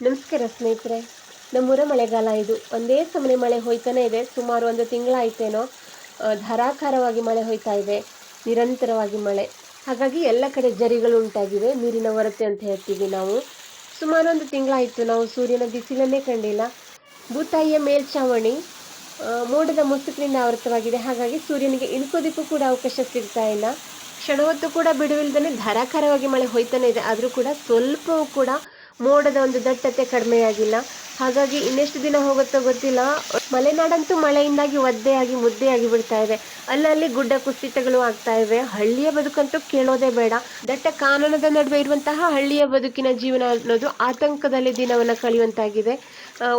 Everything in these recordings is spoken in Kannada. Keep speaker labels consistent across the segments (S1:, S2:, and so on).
S1: ನಮಸ್ಕಾರ ಸ್ನೇಹಿತರೆ. ನಮ್ಮೂರ ಮಳೆಗಾಲ ಇದು. ಒಂದೇ ಸಮನೆ ಮಳೆ ಹೋಯ್ತಾನೆ ಇದೆ. ಸುಮಾರು ಒಂದು ತಿಂಗಳಾಯ್ತೇನೋ ಧಾರಾಕಾರವಾಗಿ ಮಳೆ ಹೋಯ್ತಾ ಇದೆ. ನಿರಂತರವಾಗಿ ಮಳೆ. ಹಾಗಾಗಿ ಎಲ್ಲ ಕಡೆ ಜರಿಗಳು ಉಂಟಾಗಿವೆ. ನೀರಿನ ಹೊರತೆ ಅಂತ ಹೇಳ್ತೀವಿ ನಾವು. ಸುಮಾರು ಒಂದು ತಿಂಗಳಾಯಿತು ನಾವು ಸೂರ್ಯನ ಬಿಸಿಲನ್ನೇ ಕಂಡಿಲ್ಲ. ಭೂತಾಯಿಯ ಮೇಲ್ಛಾವಣಿ ಮೋಡದ ಮುಸುಕಿನಿಂದ ಆವೃತವಾಗಿದೆ ಹಾಗಾಗಿ ಸೂರ್ಯನಿಗೆ ಇಳ್ಕೋದಕ್ಕೂ ಕೂಡ ಅವಕಾಶ ಸಿಗ್ತಾ ಇಲ್ಲ. ಕ್ಷಣ ಹೊತ್ತು ಕೂಡ ಬಿಡುವಿಲ್ದೇ ಧಾರಾಕಾರವಾಗಿ ಮಳೆ ಹೋಯ್ತಾನೆ ಇದೆ. ಆದರೂ ಕೂಡ ಸ್ವಲ್ಪವೂ ಕೂಡ ಮೋಡದ ಒಂದು ದಟ್ಟತೆ ಕಡಿಮೆಯಾಗಿಲ್ಲ. ಹಾಗಾಗಿ ಇನ್ನೆಷ್ಟು ದಿನ ಹೋಗುತ್ತೋ ಗೊತ್ತಿಲ್ಲ. ಮಲೆನಾಡಂತೂ ಮಳೆಯಿಂದಾಗಿ ಒದ್ದೆಯಾಗಿ ಮುದ್ದೆಯಾಗಿ ಬಿಡ್ತಾ ಇದೆ. ಅಲ್ಲಲ್ಲಿ ಗುಡ್ಡ ಕುಸಿತಗಳು ಆಗ್ತಾ ಇವೆ. ಹಳ್ಳಿಯ ಬದುಕಂತೂ ಕೇಳೋದೇ ಬೇಡ. ದಟ್ಟ ಕಾನನದ ನಡುವೆ ಇರುವಂತಹ ಹಳ್ಳಿಯ ಬದುಕಿನ ಜೀವನ ಅನ್ನೋದು ಆತಂಕದಲ್ಲಿ ದಿನವನ್ನ ಕಳೆಯುವಂತಾಗಿದೆ.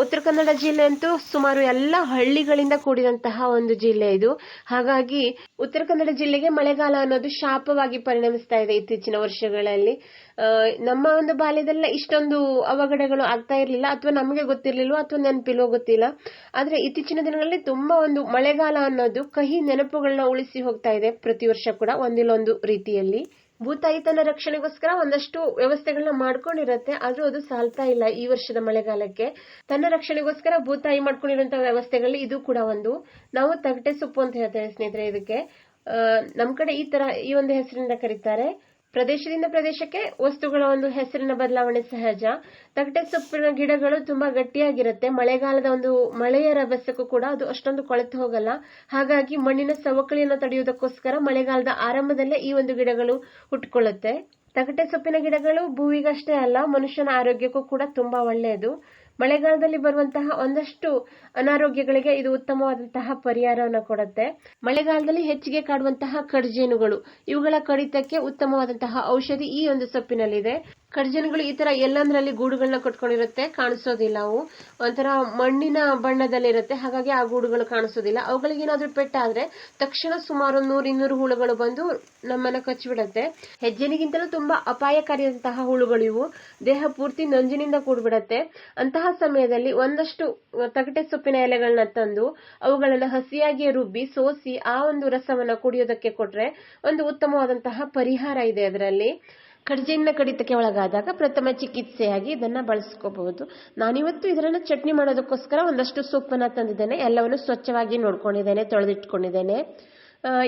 S1: ಉತ್ತರ ಕನ್ನಡ ಜಿಲ್ಲೆ ಅಂತೂ ಸುಮಾರು ಎಲ್ಲ ಹಳ್ಳಿಗಳಿಂದ ಕೂಡಿದಂತಹ ಒಂದು ಜಿಲ್ಲೆ ಇದು. ಹಾಗಾಗಿ ಉತ್ತರ ಕನ್ನಡ ಜಿಲ್ಲೆಗೆ ಮಳೆಗಾಲ ಅನ್ನೋದು ಶಾಪವಾಗಿ ಪರಿಣಮಿಸ್ತಾ ಇದೆ ಇತ್ತೀಚಿನ ವರ್ಷಗಳಲ್ಲಿ. ನಮ್ಮ ಒಂದು ಬಾಲ್ಯದಲ್ಲ ಇಷ್ಟೊಂದು ಅವಘಡಗಳು ಆಗ್ತಾ ಇರಲಿಲ್ಲ. ಅಥವಾ ನಮಗೆ ಗೊತ್ತಿರ್ಲಿಲ್ವೋ ಅಥವಾ ನೆನಪಿಲ್ವೋ ಗೊತ್ತಿಲ್ಲ. ಆದ್ರೆ ಇತ್ತೀಚಿನ ದಿನಗಳಲ್ಲಿ ತುಂಬಾ ಒಂದು ಮಳೆಗಾಲ ಅನ್ನೋದು ಕಹಿ ನೆನಪುಗಳನ್ನ ಉಳಿಸಿ ಹೋಗ್ತಾ ಇದೆ ಪ್ರತಿ ವರ್ಷ ಕೂಡ ಒಂದಿಲ್ಲೊಂದು ರೀತಿಯಲ್ಲಿ. ಭೂತಾಯಿ ತನ್ನ ರಕ್ಷಣೆಗೋಸ್ಕರ ಒಂದಷ್ಟು ವ್ಯವಸ್ಥೆಗಳನ್ನ ಮಾಡ್ಕೊಂಡಿರತ್ತೆ, ಆದ್ರೂ ಅದು ಸಾಲ್ತಾ ಇಲ್ಲ ಈ ವರ್ಷದ ಮಳೆಗಾಲಕ್ಕೆ. ತನ್ನ ರಕ್ಷಣೆಗೋಸ್ಕರ ಭೂತಾಯಿ ಮಾಡ್ಕೊಂಡಿರುವಂತಹ ವ್ಯವಸ್ಥೆಗಳಲ್ಲಿ ಇದು ಕೂಡ ಒಂದು. ನಾವು ತಗಟೆ ಸೊಪ್ಪು ಅಂತ ಹೇಳ್ತೇವೆ ಸ್ನೇಹಿತರೆ, ಇದಕ್ಕೆ. ನಮ್ ಕಡೆ ಈ ತರ ಈ ಒಂದು ಹೆಸರಿಂದ ಕರೀತಾರೆ. ಪ್ರದೇಶದಿಂದ ಪ್ರದೇಶಕ್ಕೆ ವಸ್ತುಗಳ ಒಂದು ಹೆಸರಿನ ಬದಲಾವಣೆ ಸಹಜ. ತಗಟೆ ಸೊಪ್ಪಿನ ಗಿಡಗಳು ತುಂಬಾ ಗಟ್ಟಿಯಾಗಿರುತ್ತೆ. ಮಳೆಗಾಲದ ಒಂದು ಮಳೆಯ ರಭಸಕ್ಕೂ ಕೂಡ ಅದು ಅಷ್ಟೊಂದು ಕೊಳೆತು ಹೋಗಲ್ಲ. ಹಾಗಾಗಿ ಮಣ್ಣಿನ ಸವಕಳಿಯನ್ನು ತಡೆಯುವುದಕ್ಕೋಸ್ಕರ ಮಳೆಗಾಲದ ಆರಂಭದಲ್ಲೇ ಈ ಒಂದು ಗಿಡಗಳು ಹುಟ್ಕೊಳ್ಳುತ್ತೆ ತಗಟೆ ಸೊಪ್ಪಿನ ಗಿಡಗಳು ಭೂವಿಗಷ್ಟೇ ಅಲ್ಲ, ಮನುಷ್ಯನ ಆರೋಗ್ಯಕ್ಕೂ ಕೂಡ ತುಂಬಾ ಒಳ್ಳೆಯದು. ಮಳೆಗಾಲದಲ್ಲಿ ಬರುವಂತಹ ಒಂದಷ್ಟು ಅನಾರೋಗ್ಯಗಳಿಗೆ ಇದು ಉತ್ತಮವಾದಂತಹ ಪರಿಹಾರವನ್ನು ಕೊಡುತ್ತೆ. ಮಳೆಗಾಲದಲ್ಲಿ ಹೆಚ್ಚಿಗೆ ಕಾಡುವಂತಹ ಕಡ್ಜೇನುಗಳು ಇವುಗಳ ಕಡಿತಕ್ಕೆ ಉತ್ತಮವಾದಂತಹ ಔಷಧಿ ಈ ಒಂದು ಸೊಪ್ಪಿನಲ್ಲಿದೆ. ಕಡ್ಜೇನುಗಳು ಈ ತರ ಎಲ್ಲಂದ್ರಲ್ಲಿ ಗೂಡುಗಳನ್ನ ಕಟ್ಕೊಂಡಿರುತ್ತೆ, ಕಾಣಿಸೋದಿಲ್ಲ ಅವು. ಒಂಥರ ಮಣ್ಣಿನ ಬಣ್ಣದಲ್ಲಿರುತ್ತೆ, ಹಾಗಾಗಿ ಆ ಗೂಡುಗಳು ಕಾಣಿಸೋದಿಲ್ಲ. ಅವುಗಳಿಗೆ ಏನಾದ್ರೂ ಪೆಟ್ಟಾದ್ರೆ ತಕ್ಷಣ ಸುಮಾರು ನೂರ ಇನ್ನೂರು ಹುಳುಗಳು ಬಂದು ನಮ್ಮನ್ನ ಕಚ್ಚಿಬಿಡತ್ತೆ. ಹೆಜ್ಜೆನಿಗಿಂತಲೂ ತುಂಬಾ ಅಪಾಯಕಾರಿಯಾದಂತಹ ಹುಳುಗಳು ಇವು. ದೇಹ ಪೂರ್ತಿ ನಂಜಿನಿಂದ ಕೂಡ್ಬಿಡತ್ತೆ. ಅಂತಹ ಸಮಯದಲ್ಲಿ ಒಂದಷ್ಟು ತಗಟೆ ಸೊಪ್ಪಿನ ಎಲೆಗಳನ್ನ ತಂದು ಅವುಗಳನ್ನ ಹಸಿಯಾಗಿ ರುಬ್ಬಿ ಸೋಸಿ ಆ ಒಂದು ರಸವನ್ನ ಕುಡಿಯೋದಕ್ಕೆ ಕೊಟ್ರೆ ಒಂದು ಉತ್ತಮವಾದಂತಹ ಪರಿಹಾರ ಇದೆ ಅದರಲ್ಲಿ. ಕಡ್ಜೆನ್ನ ಕಡಿತಕ್ಕೆ ಒಳಗಾದಾಗ ಪ್ರಥಮ ಚಿಕಿತ್ಸೆಯಾಗಿ ಇದನ್ನ ಬಳಸ್ಕೋಬಹುದು. ನಾನಿವತ್ತು ಇದರನ್ನ ಚಟ್ನಿ ಮಾಡೋದಕ್ಕೋಸ್ಕರ ಒಂದಷ್ಟು ಸೊಪ್ಪನ್ನು ತಂದಿದ್ದೇನೆ. ಎಲ್ಲವನ್ನು ಸ್ವಚ್ಛವಾಗಿ ನೋಡ್ಕೊಂಡಿದ್ದೇನೆ, ತೊಳೆದಿಟ್ಕೊಂಡಿದ್ದೇನೆ.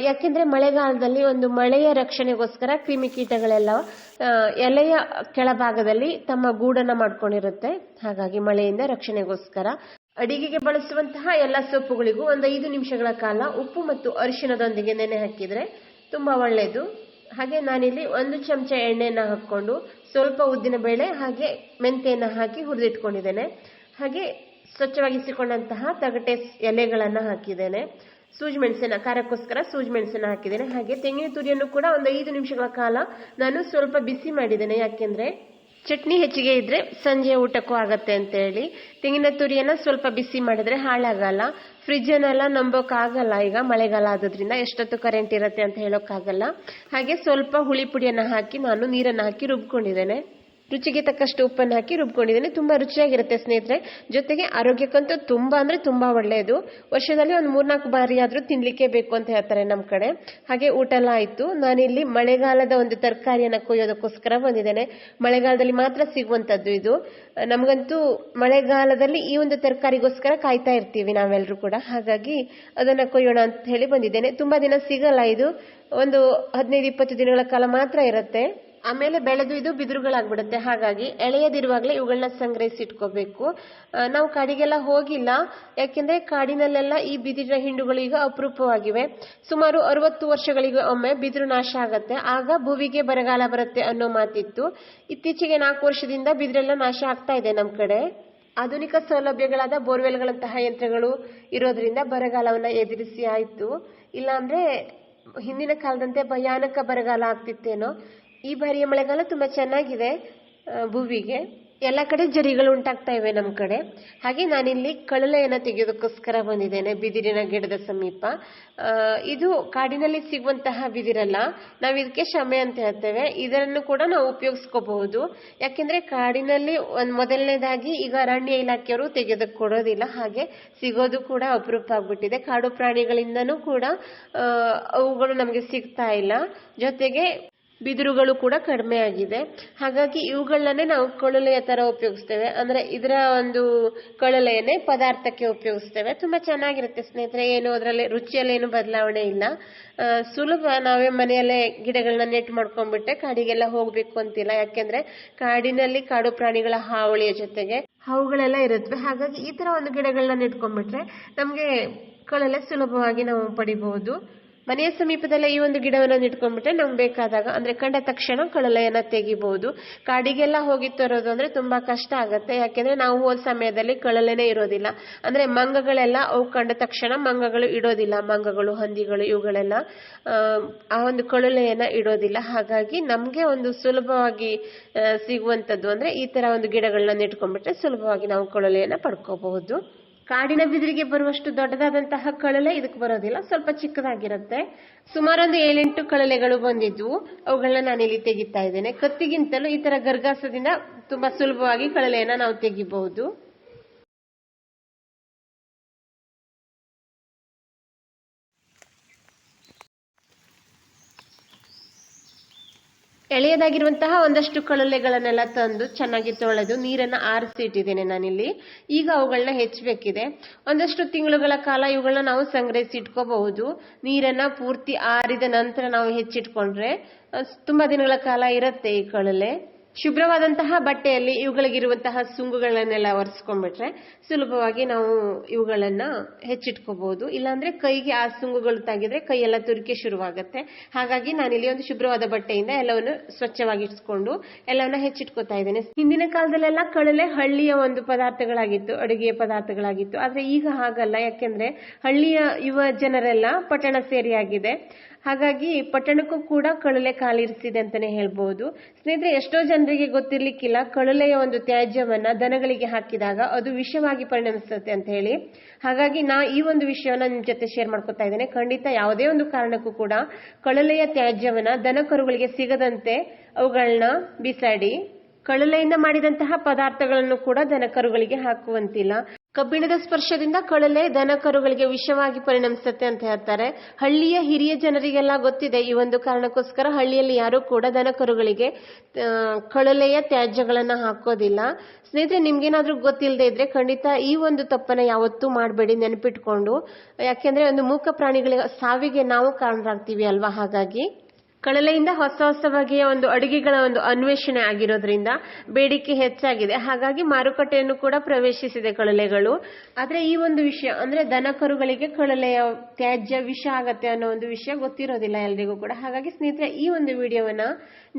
S1: ಯಾಕೆಂದರೆ ಮಳೆಗಾಲದಲ್ಲಿ ಒಂದು ಮಳೆಯ ರಕ್ಷಣೆಗೋಸ್ಕರ ಕ್ರಿಮಿಕೀಟಗಳೆಲ್ಲ ಎಲೆಯ ಕೆಳಭಾಗದಲ್ಲಿ ತಮ್ಮ ಗೂಡನ್ನ ಮಾಡ್ಕೊಂಡಿರುತ್ತೆ. ಹಾಗಾಗಿ ಮಳೆಯಿಂದ ರಕ್ಷಣೆಗೋಸ್ಕರ ಅಡಿಗೆಗೆ ಬಳಸುವಂತಹ ಎಲ್ಲ ಸೊಪ್ಪುಗಳಿಗೂ ಒಂದು ಐದು ನಿಮಿಷಗಳ ಕಾಲ ಉಪ್ಪು ಮತ್ತು ಅರಿಶಿಣದೊಂದಿಗೆ ನೆನೆ ಹಾಕಿದ್ರೆ ತುಂಬಾ ಒಳ್ಳೆಯದು ಹಾಗೆ ನಾನಿಲ್ಲಿ ಒಂದು ಚಮಚ ಎಣ್ಣೆನ ಹಾಕ್ಕೊಂಡು ಸ್ವಲ್ಪ ಉದ್ದಿನ ಬೇಳೆ ಹಾಗೆ ಮೆಂತೆಯನ್ನು ಹಾಕಿ ಹುರಿದಿಟ್ಕೊಂಡಿದ್ದೇನೆ. ಹಾಗೆ ಸ್ವಚ್ಛವಾಗಿಸಿಕೊಂಡಂತಹ ತಗಟೆ ಎಲೆಗಳನ್ನು ಹಾಕಿದ್ದೇನೆ. ಸೂಜಿ ಮೆಣಸಿನ, ಖಾರಕ್ಕೋಸ್ಕರ ಸೂಜಿ ಮೆಣಸಿನ ಹಾಕಿದ್ದೇನೆ. ಹಾಗೆ ತೆಂಗಿನ ತುರಿಯನ್ನು ಕೂಡ ಒಂದು ಐದು ನಿಮಿಷಗಳ ಕಾಲ ನಾನು ಸ್ವಲ್ಪ ಬಿಸಿ ಮಾಡಿದ್ದೇನೆ. ಯಾಕೆಂದ್ರೆ ಚಟ್ನಿ ಹೆಚ್ಚಿಗೆ ಇದ್ರೆ ಸಂಜೆ ಊಟಕ್ಕೂ ಆಗತ್ತೆ ಅಂತ ಹೇಳಿ ತೆಂಗಿನ ತುರಿಯನ್ನ ಸ್ವಲ್ಪ ಬಿಸಿ ಮಾಡಿದ್ರೆ ಹಾಳಾಗಲ್ಲ. ಫ್ರಿಜ್ ಅನ್ನೆಲ್ಲ ನಂಬೋಕ್ಕಾಗಲ್ಲ ಈಗ ಮಳೆಗಾಲ ಆಗೋದ್ರಿಂದ ಎಷ್ಟೊತ್ತು ಕರೆಂಟ್ ಇರತ್ತೆ ಅಂತ ಹೇಳೋಕ್ಕಾಗಲ್ಲ ಹಾಗೆ ಸ್ವಲ್ಪ ಹುಳಿ ಪುಡಿಯನ್ನ ಹಾಕಿ ನಾನು ನೀರನ್ನ ಹಾಕಿ ರುಬ್ಕೊಂಡಿದ್ದೇನೆ. ರುಚಿಗೆ ತಕ್ಕಷ್ಟು ಉಪ್ಪನ್ನು ಹಾಕಿ ರುಬ್ಕೊಂಡಿದ್ದೇನೆ. ತುಂಬಾ ರುಚಿಯಾಗಿರುತ್ತೆ ಸ್ನೇಹಿತರೆ. ಜೊತೆಗೆ ಆರೋಗ್ಯಕ್ಕಂತೂ ತುಂಬಾ ಅಂದ್ರೆ ತುಂಬಾ ಒಳ್ಳೆಯದು. ವರ್ಷದಲ್ಲಿ ಒಂದು ಮೂರ್ನಾಲ್ಕು ಬಾರಿ ಆದರೂ ತಿನ್ನಲಿಕ್ಕೆ ಬೇಕು ಅಂತ ಹೇಳ್ತಾರೆ ನಮ್ಮ ಕಡೆ. ಹಾಗೆ ಊಟ ಎಲ್ಲ ಆಯಿತು. ನಾನಿಲ್ಲಿ ಮಳೆಗಾಲದ ಒಂದು ತರಕಾರಿಯನ್ನು ಕೊಯ್ಯೋದಕ್ಕೋಸ್ಕರ ಬಂದಿದ್ದೇನೆ. ಮಳೆಗಾಲದಲ್ಲಿ ಮಾತ್ರ ಸಿಗುವಂತದ್ದು ಇದು. ನಮಗಂತೂ ಮಳೆಗಾಲದಲ್ಲಿ ಈ ಒಂದು ತರಕಾರಿಗೋಸ್ಕರ ಕಾಯ್ತಾ ಇರ್ತೀವಿ ನಾವೆಲ್ಲರೂ ಕೂಡ. ಹಾಗಾಗಿ ಅದನ್ನು ಕೊಯ್ಯೋಣ ಅಂತ ಹೇಳಿ ಬಂದಿದ್ದೇನೆ. ತುಂಬಾ ದಿನ ಸಿಗಲ್ಲ ಇದು. ಒಂದು ಹದಿನೈದು, ಇಪ್ಪತ್ತು ದಿನಗಳ ಕಾಲ ಮಾತ್ರ ಇರುತ್ತೆ. ಆಮೇಲೆ ಬೆಳೆದು ಇದು ಬಿದಿರುಗಳಾಗ್ಬಿಡುತ್ತೆ. ಹಾಗಾಗಿ ಎಳೆಯದಿರುವಾಗಲೇ ಇವುಗಳನ್ನ ಸಂಗ್ರಹಿಸಿ ಇಟ್ಕೋಬೇಕು ನಾವು ಕಾಡಿಗೆಲ್ಲ ಹೋಗಿಲ್ಲ. ಯಾಕೆಂದ್ರೆ ಕಾಡಿನಲ್ಲೆಲ್ಲ ಈ ಬಿದಿರಿನ ಹಿಂಡುಗಳು ಈಗ ಅಪರೂಪವಾಗಿವೆ. ಸುಮಾರು ಅರವತ್ತು ವರ್ಷಗಳಿಗೆ ಒಮ್ಮೆ ಬಿದಿರು ನಾಶ ಆಗತ್ತೆ. ಆಗ ಭೂವಿಗೆ ಬರಗಾಲ ಬರುತ್ತೆ ಅನ್ನೋ ಮಾತಿತ್ತು. ಇತ್ತೀಚೆಗೆ ನಾಲ್ಕು ವರ್ಷದಿಂದ ಬಿದಿರೆಲ್ಲ ನಾಶ ಆಗ್ತಾ ಇದೆ ನಮ್ ಕಡೆ. ಆಧುನಿಕ ಸೌಲಭ್ಯಗಳಾದ ಬೋರ್ವೆಲ್ಗಳಂತಹ ಯಂತ್ರಗಳು ಇರೋದ್ರಿಂದ ಬರಗಾಲವನ್ನ ಎದುರಿಸಿ ಆಯ್ತು. ಇಲ್ಲಾಂದ್ರೆ ಹಿಂದಿನ ಕಾಲದಂತೆ ಭಯಾನಕ ಬರಗಾಲ ಆಗ್ತಿತ್ತೇನೋ. ಈ ಬಾರಿಯ ಮಳೆಗಾಲ ತುಂಬಾ ಚೆನ್ನಾಗಿದೆ ಭೂವಿಗೆ. ಎಲ್ಲ ಕಡೆ ಜರಿಗಳು ಉಂಟಾಗ್ತಾ ಇವೆ ನಮ್ಮ ಕಡೆ. ಹಾಗೆ ನಾನಿಲ್ಲಿ ಕಳಲೆಯನ್ನ ತೆಗೆಯೋದಕ್ಕೋಸ್ಕರ ಬಂದಿದ್ದೇನೆ, ಬಿದಿರಿನ ಗಿಡದ ಸಮೀಪ. ಇದು ಕಾಡಿನಲ್ಲಿ ಸಿಗುವಂತಹ ಬಿದಿರಲ್ಲ, ನಾವು ಇದಕ್ಕೆ ಶಮೆ ಅಂತ ಹೇಳ್ತೇವೆ. ಇದನ್ನು ಕೂಡ ನಾವು ಉಪಯೋಗಿಸ್ಕೋಬಹುದು. ಯಾಕೆಂದ್ರೆ ಕಾಡಿನಲ್ಲಿ ಒಂದ್ ಮೊದಲನೇದಾಗಿ ಈಗ ಅರಣ್ಯ ಇಲಾಖೆಯವರು ತೆಗೆಯೋದಕ್ಕೆ ಕೊಡೋದಿಲ್ಲ, ಹಾಗೆ ಸಿಗೋದು ಕೂಡ ಅಪರೂಪ ಆಗ್ಬಿಟ್ಟಿದೆ. ಕಾಡು ಪ್ರಾಣಿಗಳಿಂದನೂ ಕೂಡ ಅವುಗಳು ನಮಗೆ ಸಿಗ್ತಾ ಇಲ್ಲ. ಜೊತೆಗೆ ಬಿದಿರುಗಳು ಕೂಡ ಕಡಿಮೆ ಆಗಿದೆ. ಹಾಗಾಗಿ ಇವುಗಳನ್ನೇ ನಾವು ಕೊಳಲೆಯ ತರ ಉಪಯೋಗಿಸ್ತೇವೆ. ಅಂದ್ರೆ ಇದರ ಒಂದು ಕೊಳಲೆಯನ್ನೇ ಪದಾರ್ಥಕ್ಕೆ ಉಪಯೋಗಿಸ್ತೇವೆ. ತುಂಬಾ ಚೆನ್ನಾಗಿರುತ್ತೆ ಸ್ನೇಹಿತರೆ, ಏನು ಅದರಲ್ಲಿ ರುಚಿಯಲ್ಲಿ ಏನು ಬದಲಾವಣೆ ಇಲ್ಲ. ಸುಲಭ. ನಾವೇ ಮನೆಯಲ್ಲೇ ಗಿಡಗಳನ್ನ ನೆಟ್ ಮಾಡ್ಕೊಂಡ್ಬಿಟ್ಟೆ ಕಾಡಿಗೆಲ್ಲ ಹೋಗ್ಬೇಕು ಅಂತಿಲ್ಲ. ಯಾಕೆಂದ್ರೆ ಕಾಡಿನಲ್ಲಿ ಕಾಡು ಪ್ರಾಣಿಗಳ ಹಾವಳಿಯ ಜೊತೆಗೆ ಅವುಗಳೆಲ್ಲ ಇರುತ್ತವೆ ಹಾಗಾಗಿ ಈ ತರ ಒಂದು ಗಿಡಗಳನ್ನ ನೆಟ್ಕೊಂಡ್ಬಿಟ್ರೆ ನಮ್ಗೆ ಕೊಳಲೆ ಸುಲಭವಾಗಿ ನಾವು ಪಡಿಬಹುದು. ಮನೆಯ ಸಮೀಪದಲ್ಲೇ ಈ ಒಂದು ಗಿಡವನ್ನು ಇಟ್ಕೊಂಡ್ಬಿಟ್ರೆ ನಮ್ಗೆ ಬೇಕಾದಾಗ ಅಂದ್ರೆ ಕಂಡ ತಕ್ಷಣ ಕಳಲೆಯನ್ನ ತೆಗಿಬಹುದು ಕಾಡಿಗೆಲ್ಲ ಹೋಗಿ ತರೋದು ಅಂದ್ರೆ ತುಂಬಾ ಕಷ್ಟ ಆಗುತ್ತೆ. ಯಾಕೆಂದ್ರೆ ನಾವು ಹೋದ ಸಮಯದಲ್ಲಿ ಕಳಲೆನೇ ಇರೋದಿಲ್ಲ. ಅಂದ್ರೆ ಮಂಗಗಳೆಲ್ಲ ಅವು ಕಂಡ ತಕ್ಷಣ ಮಂಗಗಳು ಇಡೋದಿಲ್ಲ. ಮಂಗಗಳು ಹಂದಿಗಳು ಇವುಗಳೆಲ್ಲ ಆ, ಒಂದು ಕಳಲೆಯನ್ನ ಇಡೋದಿಲ್ಲ. ಹಾಗಾಗಿ ನಮ್ಗೆ ಒಂದು ಸುಲಭವಾಗಿ ಸಿಗುವಂತದ್ದು ಅಂದ್ರೆ ಈ ತರ ಒಂದು ಗಿಡಗಳನ್ನ ಇಟ್ಕೊಂಡ್ಬಿಟ್ರೆ ಸುಲಭವಾಗಿ ನಾವು ಕೊಳಲೆಯನ್ನ ಪಡ್ಕೋಬಹುದು. ಕಾಡಿನ ಬಿದಿರಿಗೆ ಬರುವಷ್ಟು ದೊಡ್ಡದಾದಂತಹ ಕಳಲೆ ಇದಕ್ಕೆ ಬರೋದಿಲ್ಲ, ಸ್ವಲ್ಪ ಚಿಕ್ಕದಾಗಿರುತ್ತೆ. ಸುಮಾರು ಒಂದು ಏಳೆಂಟು ಕಳಲೆಗಳು ಬಂದಿದ್ವು. ಅವುಗಳನ್ನ ನಾನು ಇಲ್ಲಿ ತೆಗಿತಾ ಇದ್ದೇನೆ. ಕತ್ತಿಗಿಂತಲೂ ಈ ತರ ಗರ್ಗಾಸದಿಂದ ತುಂಬಾ ಸುಲಭವಾಗಿ ಕಳಲೆಯನ್ನ ನಾವು ತೆಗಿಬಹುದು. ಎಳೆಯದಾಗಿರುವಂತಹ ಒಂದಷ್ಟು ಕಳಲೆಗಳನ್ನೆಲ್ಲ ತಂದು ಚೆನ್ನಾಗಿ ತೊಳೆದು ನೀರನ್ನ ಆರಿಸಿ ಇಟ್ಟಿದ್ದೇನೆ ನಾನಿಲ್ಲಿ. ಈಗ ಅವುಗಳನ್ನ ಹೆಚ್ಚಬೇಕಿದೆ. ಒಂದಷ್ಟು ತಿಂಗಳುಗಳ ಕಾಲ ಇವುಗಳನ್ನ ನಾವು ಸಂಗ್ರಹಿಸಿ ಇಟ್ಕೋಬಹುದು. ನೀರನ್ನ ಪೂರ್ತಿ ಆರಿದ ನಂತರ ನಾವು ಹೆಚ್ಚಿಟ್ಕೊಂಡ್ರೆ ತುಂಬಾ ದಿನಗಳ ಕಾಲ ಇರುತ್ತೆ ಈ ಕಳಲೆ ಶುಭ್ರವಾದಂತಹ ಬಟ್ಟೆಯಲ್ಲಿ ಇವುಗಳಿಗಿರುವಂತಹ ಸುಂಗುಗಳನ್ನೆಲ್ಲ ಒರೆಸ್ಕೊಂಡ್ಬಿಟ್ರೆ ಸುಲಭವಾಗಿ ನಾವು ಇವುಗಳನ್ನ ಹೆಚ್ಚಿಟ್ಕೋಬಹುದು. ಇಲ್ಲಾಂದ್ರೆ ಕೈಗೆ ಆ ಸುಂಗುಗಳು ತಾಗಿದ್ರೆ ಕೈಯೆಲ್ಲ ತುರಿಕೆ ಶುರುವಾಗುತ್ತೆ. ಹಾಗಾಗಿ ನಾನಿಲ್ಲಿ ಒಂದು ಶುಭ್ರವಾದ ಬಟ್ಟೆಯಿಂದ ಎಲ್ಲವನ್ನು ಸ್ವಚ್ಛವಾಗಿ ಇಟ್ಕೊಂಡು ಎಲ್ಲವನ್ನ ಹೆಚ್ಚಿಟ್ಕೋತಾ ಇದ್ದೇನೆ. ಹಿಂದಿನ ಕಾಲದಲ್ಲೆಲ್ಲ ಕಳಲೆ ಹಳ್ಳಿಯ ಒಂದು ಪದಾರ್ಥಗಳಾಗಿತ್ತು, ಅಡುಗೆಯ ಪದಾರ್ಥಗಳಾಗಿತ್ತು. ಆದ್ರೆ ಈಗ ಹಾಗಲ್ಲ. ಯಾಕೆಂದ್ರೆ ಹಳ್ಳಿಯ ಯುವ ಜನರೆಲ್ಲ ಪಟ್ಟಣ ಸೇರಿಯಾಗಿದೆ. ಹಾಗಾಗಿ ಪಟ್ಟಣಕ್ಕೂ ಕೂಡ ಕಳಲೆ ಕಾಲಿರಿಸಿದೆ ಅಂತಾನೆ ಹೇಳ್ಬೋದು. ಸ್ನೇಹಿತರೆ, ಎಷ್ಟೋ ಜನರಿಗೆ ಗೊತ್ತಿರ್ಲಿಕ್ಕಿಲ್ಲ, ಕಳಲೆಯ ಒಂದು ತ್ಯಾಜ್ಯವನ್ನ ದನಗಳಿಗೆ ಹಾಕಿದಾಗ ಅದು ವಿಷವಾಗಿ ಪರಿಣಮಿಸುತ್ತೆ ಅಂತ ಹೇಳಿ. ಹಾಗಾಗಿ ನಾ ಈ ಒಂದು ವಿಷಯವನ್ನ ನಿಮ್ ಜೊತೆ ಶೇರ್ ಮಾಡ್ಕೊತಾ ಇದ್ದೇನೆ. ಖಂಡಿತ ಯಾವುದೇ ಒಂದು ಕಾರಣಕ್ಕೂ ಕೂಡ ಕಳಲೆಯ ತ್ಯಾಜ್ಯವನ್ನ ದನ ಕರುಗಳಿಗೆ ಸಿಗದಂತೆ ಅವುಗಳನ್ನ ಬಿಸಾಡಿ, ಕಳಲೆಯಿಂದ ಮಾಡಿದಂತಹ ಪದಾರ್ಥಗಳನ್ನು ಕೂಡ ದನಕರುಗಳಿಗೆ ಹಾಕುವಂತಿಲ್ಲ. ಕಬ್ಬಿಣದ ಸ್ಪರ್ಶದಿಂದ ಕಳಲೆ ದನಕರುಗಳಿಗೆ ವಿಷವಾಗಿ ಪರಿಣಮಿಸುತ್ತೆ ಅಂತ ಹೇಳ್ತಾರೆ. ಹಳ್ಳಿಯ ಹಿರಿಯ ಜನರಿಗೆಲ್ಲ ಗೊತ್ತಿದೆ ಈ ಒಂದು ಕಾರಣಕ್ಕೋಸ್ಕರ ಹಳ್ಳಿಯಲ್ಲಿ ಯಾರೂ ಕೂಡ ದನ ಕರುಗಳಿಗೆ ಕಳಲೆಯ ತ್ಯಾಜ್ಯಗಳನ್ನ ಹಾಕೋದಿಲ್ಲ. ಸ್ನೇಹಿತರೆ, ನಿಮ್ಗೇನಾದ್ರೂ ಗೊತ್ತಿಲ್ಲದೆ ಇದ್ರೆ ಖಂಡಿತ ಈ ಒಂದು ತಪ್ಪನ್ನ ಯಾವತ್ತೂ ಮಾಡಬೇಡಿ, ನೆನಪಿಟ್ಕೊಂಡು. ಯಾಕೆಂದ್ರೆ ಒಂದು ಮೂಕ ಪ್ರಾಣಿಗಳ ಸಾವಿಗೆ ನಾವು ಕಾರಣರಾಗ್ತೀವಿ ಅಲ್ವಾ ಹಾಗಾಗಿ? ಕಳಲೆಯಿಂದ ಹೊಸ ಹೊಸ ಬಗೆಯ ಒಂದು ಅಡುಗೆಗಳ ಒಂದು ಅನ್ವೇಷಣೆ ಆಗಿರೋದ್ರಿಂದ ಬೇಡಿಕೆ ಹೆಚ್ಚಾಗಿದೆ. ಹಾಗಾಗಿ ಮಾರುಕಟ್ಟೆಯನ್ನು ಕೂಡ ಪ್ರವೇಶಿಸಿದೆ ಕಳಲೆಗಳು. ಆದ್ರೆ ಈ ಒಂದು ವಿಷಯ, ಅಂದ್ರೆ ದನ ಕರುಗಳಿಗೆ ಕಳಲೆಯ ತ್ಯಾಜ್ಯ ವಿಷ ಆಗತ್ತೆ ಅನ್ನೋ ಒಂದು ವಿಷಯ ಗೊತ್ತಿರೋದಿಲ್ಲ ಎಲ್ರಿಗೂ ಕೂಡ. ಹಾಗಾಗಿ ಸ್ನೇಹಿತರೆ, ಈ ಒಂದು ವಿಡಿಯೋವನ್ನ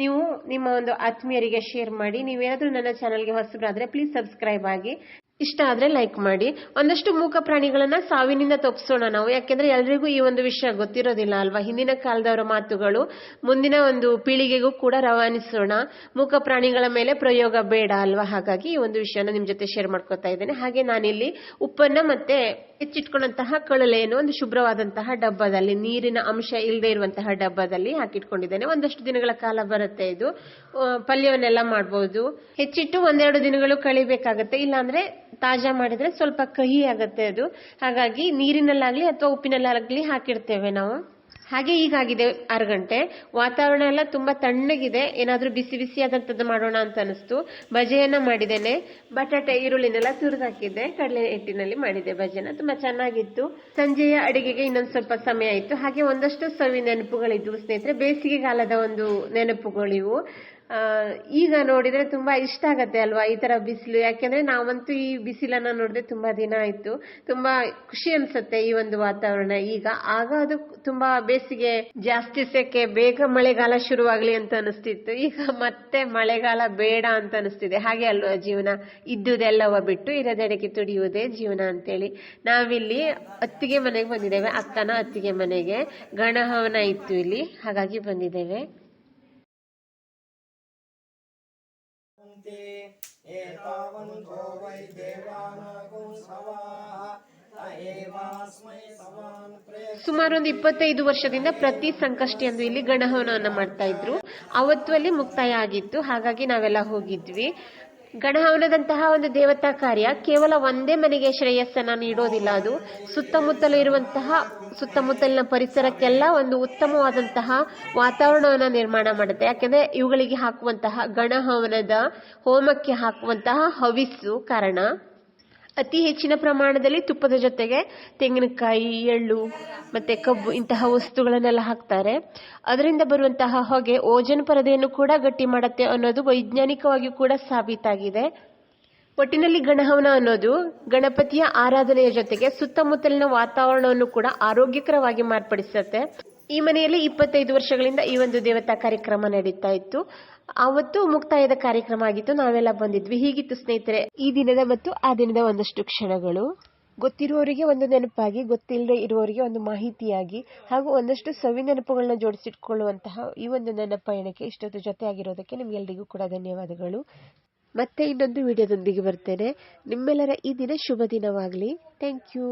S1: ನೀವು ನಿಮ್ಮ ಒಂದು ಆತ್ಮೀಯರಿಗೆ ಶೇರ್ ಮಾಡಿ. ನೀವೇನಾದ್ರೂ ನನ್ನ ಚಾನಲ್ಗೆ ಹೊಸಬರಾದ್ರೆ ಪ್ಲೀಸ್ ಸಬ್ಸ್ಕ್ರೈಬ್ ಆಗಿ. ಇಷ್ಟ ಆದ್ರೆ ಲೈಕ್ ಮಾಡಿ. ಒಂದಷ್ಟು ಮೂಕ ಪ್ರಾಣಿಗಳನ್ನ ಸಾವಿನಿಂದ ತಪ್ಪಿಸೋಣ ನಾವು. ಯಾಕೆಂದ್ರೆ ಎಲ್ರಿಗೂ ಈ ಒಂದು ವಿಷಯ ಗೊತ್ತಿರೋದಿಲ್ಲ ಅಲ್ವಾ? ಹಿಂದಿನ ಕಾಲದವರ ಮಾತುಗಳು, ಮುಂದಿನ ಒಂದು ಪೀಳಿಗೆಗೂ ಕೂಡ ರವಾನಿಸೋಣ. ಮೂಕ ಪ್ರಾಣಿಗಳ ಮೇಲೆ ಪ್ರಯೋಗ ಬೇಡ ಅಲ್ವಾ? ಹಾಗಾಗಿ ಈ ಒಂದು ವಿಷಯನ ನಿಮ್ ಜೊತೆ ಶೇರ್ ಮಾಡ್ಕೊತಾ ಇದ್ದೇನೆ. ಹಾಗೆ ನಾನಿಲ್ಲಿ ಉಪ್ಪನ್ನ ಮತ್ತೆ ಹೆಚ್ಚಿಟ್ಕೊಂಡಂತಹ ಕಳಲೆಯನ್ನು ಒಂದು ಶುಭ್ರವಾದಂತಹ ಡಬ್ಬದಲ್ಲಿ, ನೀರಿನ ಅಂಶ ಇಲ್ಲದೆ ಇರುವಂತಹ ಡಬ್ಬದಲ್ಲಿ ಹಾಕಿಟ್ಕೊಂಡಿದ್ದೇನೆ. ಒಂದಷ್ಟು ದಿನಗಳ ಕಾಲ ಬರುತ್ತೆ ಇದು. ಪಲ್ಯವನ್ನೆಲ್ಲ ಮಾಡಬಹುದು ಹೆಚ್ಚಿಟ್ಟು ಒಂದೆರಡು ದಿನಗಳು ಕಳಿಬೇಕಾಗತ್ತೆ. ಇಲ್ಲಾಂದ್ರೆ ತಾಜಾ ಮಾಡಿದ್ರೆ ಸ್ವಲ್ಪ ಕಹಿ ಆಗುತ್ತೆ ಅದು. ಹಾಗಾಗಿ ನೀರಿನಲ್ಲಾಗ್ಲಿ ಅಥವಾ ಉಪ್ಪಿನಲ್ಲಾಗ್ಲಿ ಹಾಕಿರ್ತೇವೆ ನಾವು. ಹಾಗೆ ಈಗಾಗಿದೆ ಆರು ಗಂಟೆ. ವಾತಾವರಣ ಎಲ್ಲ ತುಂಬಾ ತಣ್ಣಗಿದೆ. ಏನಾದ್ರೂ ಬಿಸಿ ಬಿಸಿ ಆದಂಥದ್ದು ಮಾಡೋಣ ಅಂತ ಅನಿಸ್ತು. ಬಜೆಯನ್ನ ಮಾಡಿದ್ದೇನೆ. ಬಟಾಟೆ, ಈರುಳ್ಳಿನೆಲ್ಲ ತುರಿದಾಕಿದ್ದೆ. ಕಡಲೆ ಹಿಟ್ಟಿನಲ್ಲಿ ಮಾಡಿದೆ ಬಜೆನ. ತುಂಬಾ ಚೆನ್ನಾಗಿತ್ತು. ಸಂಜೆಯ ಅಡಿಗೆಗೆ ಇನ್ನೊಂದು ಸ್ವಲ್ಪ ಸಮಯ ಇತ್ತು ಹಾಗೆ ಒಂದಷ್ಟು ಸವಿ ನೆನಪುಗಳಿದ್ವು ಸ್ನೇಹಿತರೆ. ಬೇಸಿಗೆಗಾಲದ ಒಂದು ನೆನಪುಗಳಿವು. ಈಗ ನೋಡಿದ್ರೆ ತುಂಬಾ ಇಷ್ಟ ಆಗತ್ತೆ ಅಲ್ವಾ ಈ ತರ ಬಿಸಿಲು? ಯಾಕೆಂದ್ರೆ ನಾವಂತೂ ಈ ಬಿಸಿಲನ್ನ ನೋಡಿದ್ರೆ ತುಂಬಾ ದಿನ ಆಯ್ತು. ತುಂಬಾ ಖುಷಿ ಅನ್ಸುತ್ತೆ ಈ ಒಂದು ವಾತಾವರಣ. ಈಗ ಆಗ ಅದು ತುಂಬಾ ಬೇಸಿಗೆ ಜಾಸ್ತಿ ಸೆಕೆ, ಬೇಗ ಮಳೆಗಾಲ ಶುರುವಾಗ್ಲಿ ಅಂತ ಅನಿಸ್ತಿತ್ತು. ಈಗ ಮತ್ತೆ ಮಳೆಗಾಲ ಬೇಡ ಅಂತ ಅನಿಸ್ತಿದೆ. ಹಾಗೆ ಅಲ್ವಾ ಜೀವನ? ಇದ್ದುದೆಲ್ಲವ ಬಿಟ್ಟು ಇರದೆಡೆಗೆ ತುಡಿಯುವುದೇ ಜೀವನ ಅಂತೇಳಿ. ನಾವಿಲ್ಲಿ ಅತ್ತಿಗೆ ಮನೆಗೆ ಬಂದಿದ್ದೇವೆ. ಅಕ್ಕನ ಅತ್ತಿಗೆ ಮನೆಗೆ. ಗಣಹವನ ಇತ್ತು ಇಲ್ಲಿ. ಹಾಗಾಗಿ ಬಂದಿದ್ದೇವೆ.
S2: एतावन्तो वै देवानागुं सवाः त एवास्मै सवान् प्रेष
S1: ಸುಮಾರು ಒಂದು ಇಪ್ಪತ್ತೈದು ವರ್ಷದಿಂದ ಪ್ರತಿ ಸಂಕಷ್ಟಿಯಂದು ಇಲ್ಲಿ ಗಣಹವನವನ್ನ ಮಾಡ್ತಾ ಇದ್ರು ಅವತ್ತು ಅಲ್ಲಿ ಮುಕ್ತಾಯ ಆಗಿತ್ತು ಹಾಗಾಗಿ ನಾವೆಲ್ಲ ಹೋಗಿದ್ವಿ ಗಣಹವನದಂತಹ ಒಂದು ದೇವತಾ ಕಾರ್ಯ ಕೇವಲ ಒಂದೇ ಮನೆಗೆ ಶ್ರೇಯಸ್ಸನ್ನ ನೀಡೋದಿಲ್ಲ. ಅದು ಸುತ್ತಮುತ್ತಲು ಇರುವಂತಹ, ಸುತ್ತಮುತ್ತಲಿನ ಪರಿಸರಕ್ಕೆಲ್ಲ ಒಂದು ಉತ್ತಮವಾದಂತಹ ವಾತಾವರಣವನ್ನು ನಿರ್ಮಾಣ ಮಾಡುತ್ತೆ. ಯಾಕೆಂದ್ರೆ ಇವುಗಳಿಗೆ ಹಾಕುವಂತಹ ಗಣಹವನದ ಹೋಮಕ್ಕೆ ಹಾಕುವಂತಹ ಹವಿಸ್ಸು ಕಾರಣ. ಅತಿ ಹೆಚ್ಚಿನ ಪ್ರಮಾಣದಲ್ಲಿ ತುಪ್ಪದ ಜೊತೆಗೆ ತೆಂಗಿನಕಾಯಿ, ಎಳ್ಳು ಮತ್ತೆ ಕಬ್ಬು ಇಂತಹ ವಸ್ತುಗಳನ್ನೆಲ್ಲ ಹಾಕ್ತಾರೆ. ಅದರಿಂದ ಬರುವಂತಹ ಹೊಗೆ ಓಜನ್ ಪರದೆಯನ್ನು ಕೂಡ ಗಟ್ಟಿ ಮಾಡುತ್ತೆ ಅನ್ನೋದು ವೈಜ್ಞಾನಿಕವಾಗಿ ಕೂಡ ಸಾಬೀತಾಗಿದೆ. ಒಟ್ಟಿನಲ್ಲಿ ಗಣಹವನ ಅನ್ನೋದು ಗಣಪತಿಯ ಆರಾಧನೆಯ ಜೊತೆಗೆ ಸುತ್ತಮುತ್ತಲಿನ ವಾತಾವರಣವನ್ನು ಕೂಡ ಆರೋಗ್ಯಕರವಾಗಿ ಮಾರ್ಪಡಿಸುತ್ತೆ. ಈ ಮನೆಯಲ್ಲಿ ಇಪ್ಪತ್ತೈದು ವರ್ಷಗಳಿಂದ ಈ ಒಂದು ದೇವತಾ ಕಾರ್ಯಕ್ರಮ ನಡೀತಾ ಇತ್ತು. ಅವತ್ತು ಮುಕ್ತಾಯದ ಕಾರ್ಯಕ್ರಮ ಆಗಿತ್ತು. ನಾವೆಲ್ಲ ಬಂದಿದ್ವಿ. ಹೀಗಿತ್ತು ಸ್ನೇಹಿತರೆ, ಈ ದಿನದ ಮತ್ತು ಆ ದಿನದ ಒಂದಷ್ಟು ಕ್ಷಣಗಳು. ಗೊತ್ತಿರುವವರಿಗೆ ಒಂದು ನೆನಪಾಗಿ, ಗೊತ್ತಿಲ್ಲದೆ ಇರುವವರಿಗೆ ಒಂದು ಮಾಹಿತಿಯಾಗಿ ಹಾಗೂ ಒಂದಷ್ಟು ಸವಿ ನೆನಪುಗಳನ್ನ ಜೋಡಿಸಿಟ್ಕೊಳ್ಳುವಂತಹ ಈ ಒಂದು ನನ್ನ ಪಯಣಕ್ಕೆ ಇಷ್ಟೊತ್ತು ಜೊತೆ ಆಗಿರೋದಕ್ಕೆ ನಿಮ್ಗೆಲ್ರಿಗೂ ಕೂಡ ಧನ್ಯವಾದಗಳು. ಮತ್ತೆ ಇನ್ನೊಂದು ವಿಡಿಯೋದೊಂದಿಗೆ ಬರ್ತೇನೆ. ನಿಮ್ಮೆಲ್ಲರ ಈ ದಿನ ಶುಭ ದಿನವಾಗಲಿ. Thank you